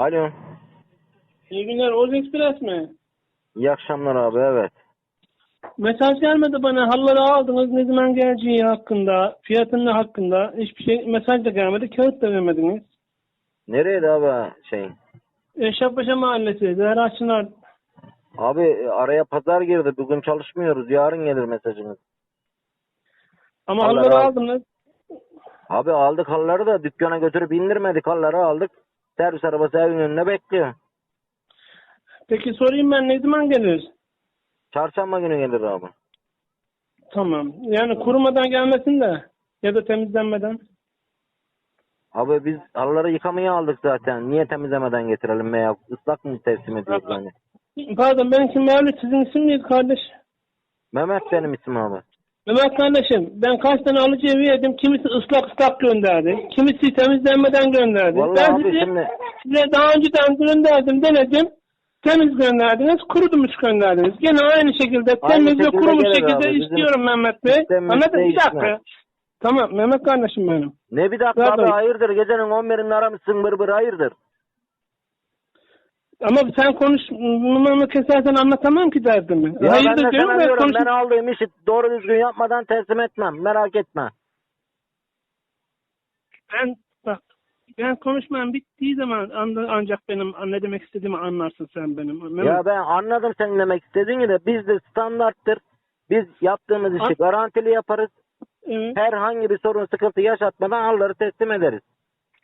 Alo. İyi günler. Oz Express mi? İyi akşamlar abi evet. Mesaj gelmedi bana. Halları aldınız. Ne zaman geleceği hakkında, fiyatının hakkında. Hiçbir şey mesaj da gelmedi. Kağıt da vermediniz. Nereydi abi şey? Eşrefpaşa Mahallesi. Zehra Çınar. Abi e, araya pazar girdi. Bugün çalışmıyoruz. Yarın gelir mesajınız. Ama halları aldınız. Abi aldık halları da dükkana götürüp indirmedik halları aldık. Servis arabası evin önünde bekliyor. Peki sorayım ben ne zaman gelir? Çarşamba günü gelir abi. Tamam. Yani kurumadan gelmesin de. Ya da temizlenmeden. Abi biz halıları yıkamaya aldık zaten. Niye temizlemeden getirelim veya ıslak mı teslim ediyoruz yani? Pardon benim için Mevlüt. Sizin isim neydi kardeş? Mehmet benim isim abi. Mehmet kardeşim ben kaç tane alıcı evi yedim. Kimisi ıslak ıslak gönderdi. Kimisi temizlenmeden gönderdi. Vallahi ben abi size, şimdi size daha önceden gönderdim denedim. Temiz gönderdiniz, kurudumuş gönderdiniz. Gene aynı şekilde Aynı temiz ve şekilde kurumuş gelir şekilde abi, bizim istiyorum Mehmet Bey. sistemimiz Anladın bir değişmez. dakika. Tamam Mehmet kardeşim benim. ne bir dakika Pardon. abi hayırdır gecenin 11'inde aramışsın bır bır hayırdır. Ama sen konuşmamı kesersen anlatamam ki derdimi. Ya ben Hayırdır de diyorum sana ve diyorum konuş... ben aldığım işi doğru düzgün yapmadan teslim etmem merak etme. Ben bak ben konuşmam bittiği zaman an- ancak benim ne demek istediğimi anlarsın sen benim. Mehmet. Ya ben anladım senin demek istediğini de bizde standarttır. Biz yaptığımız işi An- garantili yaparız. Evet. Herhangi bir sorun sıkıntı yaşatmadan halları teslim ederiz.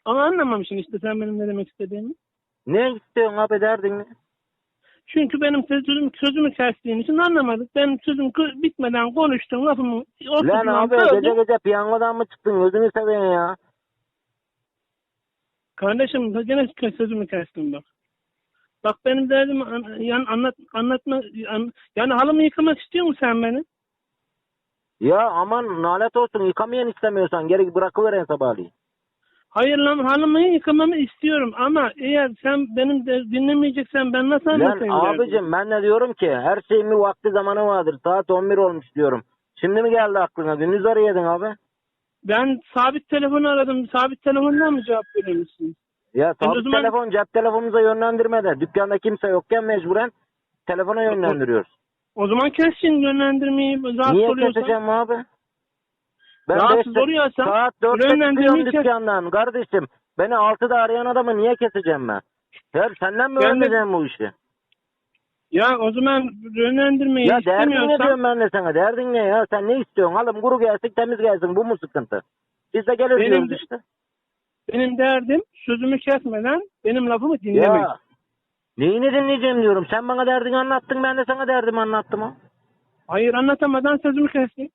Ama anlamamışsın işte sen benim ne demek istediğimi. Ne istiyorsun abi derdin ne? Çünkü benim sözüm, sözümü kestiğin için anlamadık. Ben sözüm kı- bitmeden konuştum lafımı Lan ortasından abi böldüm. gece gece piyangodan mı çıktın gözünü seveyim ya. Kardeşim gene ke- sözümü kestim bak. Bak benim derdim an- yani anlat anlatma an- yani halımı yıkamak istiyor musun sen beni? Ya aman nalet olsun yıkamayan istemiyorsan geri bırakıveren sabahleyin. Hayır lan halımı yıkamamı istiyorum ama eğer sen benim de dinlemeyeceksen ben nasıl anlatayım derdimi? abicim ben de diyorum ki her şeyin bir vakti zamanı vardır. Saat 11 olmuş diyorum. Şimdi mi geldi aklına? Gündüz arayedin abi. Ben sabit telefonu aradım. Sabit telefondan mı cevap veriyor musun? Ya Ben sabit zaman- telefon cep telefonumuza yönlendirmede. Dükkanda kimse yokken mecburen telefona yönlendiriyoruz. O zaman kessin yönlendirmeyi Niye keseceğim abi? Ben Rahatsız beşte- oluyorsan saat 4'te yönlendirmeyi çıkıyorum kes. dükkandan kardeşim. Beni 6'da arayan adamı niye keseceğim ben? Ya senden mi Ben de- öğreneceğim bu işi? Ya o zaman yönlendirmeyi Ya derdin ne istemiyorsan diyorum ben de sana? Derdin ne ya? Sen ne istiyorsun? Halım kuru gelsin temiz gelsin bu mu sıkıntı? Biz de gelir Benim diyoruz işte. benim derdim sözümü kesmeden benim lafımı dinlemek. Ya neyini dinleyeceğim diyorum. Sen bana derdini anlattın ben de sana derdimi anlattım ha. Hayır anlatamadan sözümü kestin.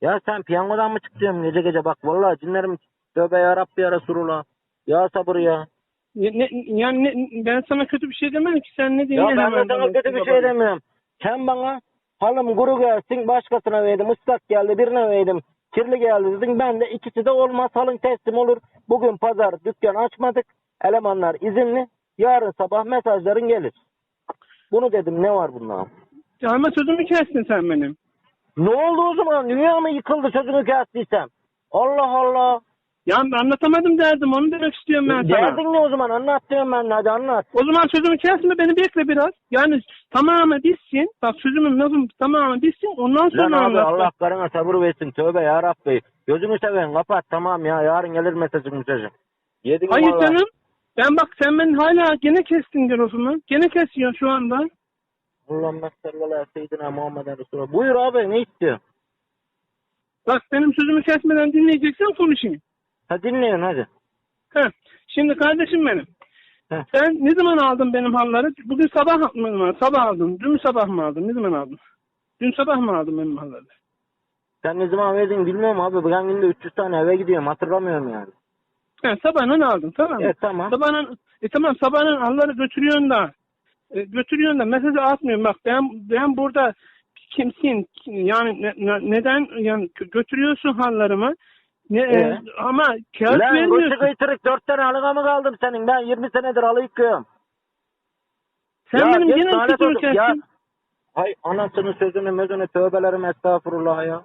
Ya sen piyangodan mı çıkıyorsun gece gece bak vallahi cinlerim tövbe ya Rabbi ya Resulullah. Ya sabır ya. Ya Ne, yani ne- ben sana kötü bir şey demedim ki sen ne diyorsun? Ya ben de sana kötü bir şey demiyorum. Sen bana halım kuru gelsin başkasına verdim ıslak geldi birine verdim kirli geldi dedin ben de ikisi de olmaz halın teslim olur. Bugün pazar dükkan açmadık elemanlar izinli yarın sabah mesajların gelir. Bunu dedim ne var bunda? Ama sözümü kestin sen benim. Ne oldu o zaman dünya mı yıkıldı sözünü kestiysem? Allah Allah. Ya ben anlatamadım derdim onu demek istiyorum ben sana. Derdin ne o zaman anlat diyorum ben hadi anlat. O zaman sözümü kesme beni bekle biraz. Yani tamamı bitsin. Bak sözümün lafım tamamı bitsin. Ondan Lan sonra abi anlat. Allah karına sabır versin tövbe ya Rabbi. Gözünü seveyim kapat tamam ya yarın gelir mesajın mesajın. Yedin Hayır vallahi. canım. Ben bak sen beni hala gene kestin lafımı. Gene kesiyorsun şu anda. Allah'ım sallallahu seyyidina Muhammeden Resulullah. Buyur abi ne istiyorsun? Bak benim sözümü kesmeden dinleyeceksen konuşayım. Ha dinleyin hadi. Heh. Şimdi kardeşim benim. Heh. Sen ne zaman aldın benim halları? Bugün sabah mı? Sabah aldın. Dün sabah mı aldın? Ne zaman aldın? Dün sabah mı aldın benim halları? Sen ne zaman verdin bilmiyorum abi. Ben günde 300 tane eve gidiyorum hatırlamıyorum yani. He, sabahın aldın tamam mı? Evet tamam. Sabahın, e tamam sabahın halları götürüyorsun da e, götürüyorsun da mesajı atmıyorum. Bak ben ben burada kimsin? Yani ne- ne- neden yani gö- götürüyorsun hallarımı? Ne, e, ama kağıt Lan vermiyorsun. kıçı kıytırık 4 tane halığa mı kaldım senin? Ben 20 senedir halı yıkıyorum. Sen Ya benim yine kestin. hay anasını sözünü mözünü tövbelerim estağfurullah ya.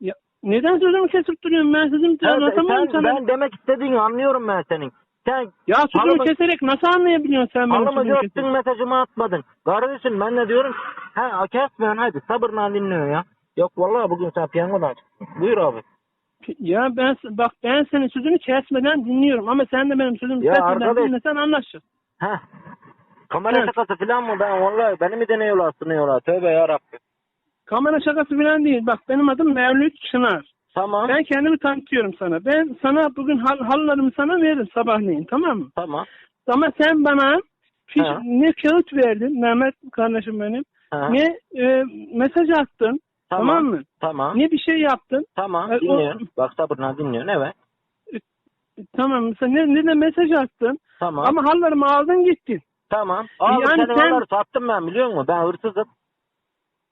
Ya, neden sözümü kesip duruyorsun? Ben sözümü anlatamam sana. ben demek istediğini anlıyorum ben senin. Sen Ya sözümü Halımı- keserek nasıl anlayabiliyorsun sen benim halımı sözümü keserek? mesajımı atmadın. Kardeşim ben de diyorum ha kesmiyorsun hadi sabırla dinliyor ya. Yok vallahi bugün sen piyangodan çıktın. Buyur abi. Ya ben bak ben senin sözünü kesmeden dinliyorum ama sen de benim sözümü Ya kesmeden arkadaş- dinlesen anlaşırız. Heh. Kamera Evet. şakası falan mı ben vallahi beni mi deniyorlar sınıyorlar tövbe yarabbim. Kamera şakası falan değil. Bak benim adım Mevlüt Çınar. Tamam Ben kendimi tanıtıyorum sana. Ben sana bugün hal, hallarımı sana veririm sabahleyin tamam mı? tamam. Ama sen bana Ha. ne kağıt verdin Mehmet kardeşim benim. Ha. Ne e, mesaj attın. Tamam, mı? Tamam. Ne bir şey yaptın. Tamam E, o- dinliyorum. Bak sabırla dinliyorsun evet. Tamam mesela ne, ne de mesaj attın. Tamam. Ama hallarımı aldın gittin. Tamam. Abi Yani senin sen- sattım ben biliyor musun? Ben hırsızım.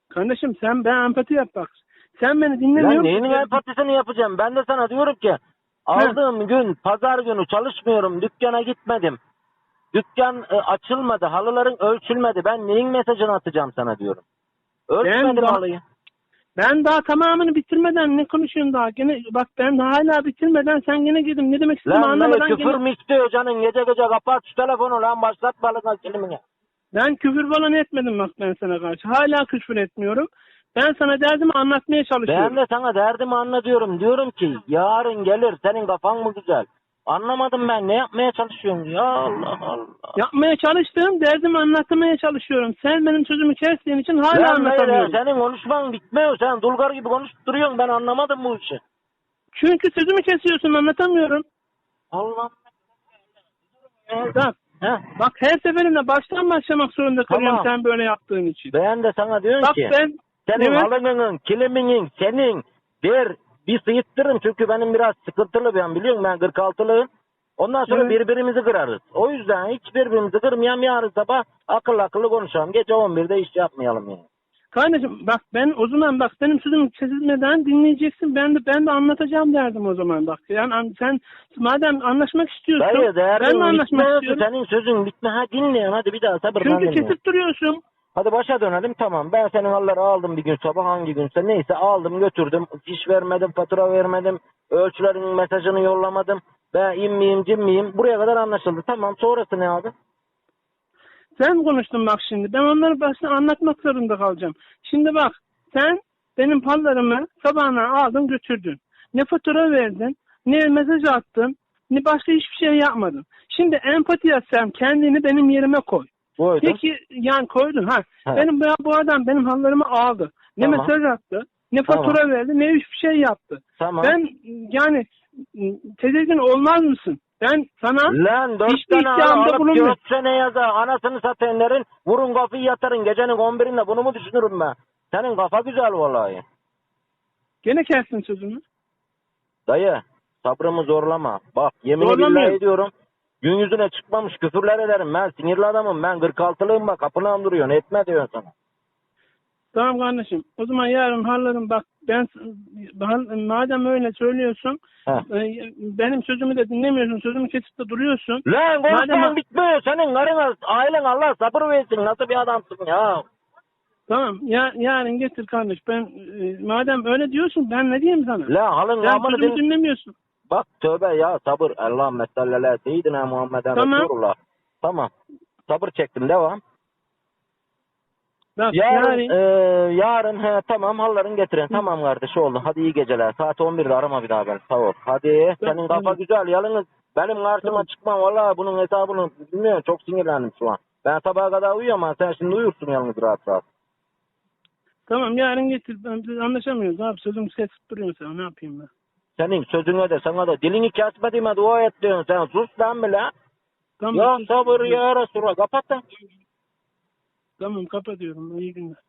Kardeşim sen ben empati yap bak. Sen beni Lan dinlemiyorsun. neyin empatisini yapacağım? Ben de sana diyorum ki aldığım gün pazar günü çalışmıyorum. Dükkana gitmedim. Dükkan e, açılmadı. Halıların ölçülmedi. Ben neyin mesajını atacağım sana diyorum. Ölçmedim daha- halıyı. Ben daha tamamını bitirmeden ne konuşuyorsun daha? Gene bak ben daha hala bitirmeden sen gene girdim. Ne demek istediğimi Lan anlamadan küfür gene... mü istiyor canın? Gece gece kapat şu telefonu lan başlatma lan kelimini. Ben küfür falan etmedim bak ben sana karşı. Hala küfür etmiyorum. Ben sana derdimi anlatmaya çalışıyorum. Ben de sana derdimi anlatıyorum. Diyorum ki yarın gelir senin kafan mı güzel? Anlamadım ben. Ne yapmaya çalışıyorsun? Ya Allah Allah. Yapmaya çalıştığım derdimi anlatmaya çalışıyorum. Sen benim sözümü kestiğin için hala dayı, anlatamıyorum. senin konuşman bitmiyor. Sen dulgar gibi konuşup duruyorsun. Ben anlamadım bu işi. Çünkü sözümü kesiyorsun anlatamıyorum. Allah. Bak, Heh. bak her seferinde baştan başlamak zorunda kalıyorum Tamam. sen böyle yaptığın için. Ben de sana diyorum Bak ki ben senin Evet. halının, kiliminin, senin der bir sıyıttırın. Çünkü benim biraz sıkıntılı ben biliyorum ben 46'lıyım. Ondan sonra Evet. birbirimizi kırarız. O yüzden hiç birbirimizi kırmayalım. Yarın sabah akıllı akıllı konuşalım. Gece 11'de iş yapmayalım yani. Kardeşim bak ben o zaman bak benim sözüm kesilmeden dinleyeceksin. Ben de ben de anlatacağım derdim o zaman bak. Yani an- sen madem anlaşmak istiyorsun Dayı ben de anlaşmak istiyorum. senin sözün bitme. Ha dinleyin hadi bir daha sabırla Çünkü kesip duruyorsun. Hadi başa dönelim tamam. Ben senin halları aldım bir gün sabah hangi günse neyse aldım götürdüm. Fiş vermedim, fatura vermedim. Ölçülerin mesajını yollamadım. Ben in miyim cin miyim? Buraya kadar anlaşıldı. Tamam sonrası ne abi? Sen konuştun bak şimdi. Ben onları başına anlatmak zorunda kalacağım. Şimdi bak sen benim pallarımı sabahına aldın götürdün. Ne fatura verdin, ne mesaj attın, ne başka hiçbir şey yapmadın. Şimdi empati yapsam kendini benim yerime koy. Buydu. Peki yani koydun ha. Evet. Benim bu, bu adam benim hallarımı aldı. Ne Tamam. mesaj attı, ne fatura Tamam. verdi, ne hiçbir şey yaptı. Tamam. Ben yani tedirgin olmaz mısın? Ben sana Lan dört Hiçbir tane alıp bulunmuyor. dört sene yaza anasını satenlerin vurun kafayı yatırın gecenin 11'inde bunu mu düşünürüm ben? Senin kafa güzel vallahi. gene kestin sözümü. Dayı sabrımı zorlama. Bak yemin Zorlamıyorum. billahi ediyorum. Gün yüzüne çıkmamış küfürler ederim. Ben sinirli adamım. Ben 46'lıyım bak. Kapına duruyorsun. Etme diyorsun sana. Tamam kardeşim. O zaman yarın hallarım bak ben madem öyle söylüyorsun Heh. e, benim sözümü de dinlemiyorsun. Sözümü kesip de duruyorsun. Lan konuşman Madem- bitmiyor. Senin karın ailen Allah sabır versin. Nasıl bir adamsın ya? Tamam. Ya, yarın getir kardeş. Ben e, madem öyle diyorsun ben ne diyeyim sana? Lan halın Sen sözümü din... dinlemiyorsun. Bak tövbe ya sabır. Allah mesalleler seyyidine Muhammeden Tamam. Resulullah. Tamam. Sabır çektim devam. Bak Yarın, yarın e, yarın he, tamam halların getirin. Tamam kardeş oldu. Hadi iyi geceler. Saat 11'de arama bir daha beni. Sağ ol. Hadi senin kafa tamam. güzel. Yalnız benim karşıma Tamam. çıkma. Vallahi bunun hesabını bilmiyorum. Çok sinirlendim şu an. Ben sabaha kadar uyuyorum ama sen şimdi uyursun yalnız rahat rahat. tamam yarın getir. Ben, biz anlaşamıyoruz abi. Sözümü kesip duruyorsun sen. Ne yapayım ben? Senin sözüne de sana da dilini kesmediğime dua et diyorsun sen. Sus lan bile. Tamam. Ya sabır ya Resulallah. Kapat lan. Tamam kapatıyorum. İyi günler.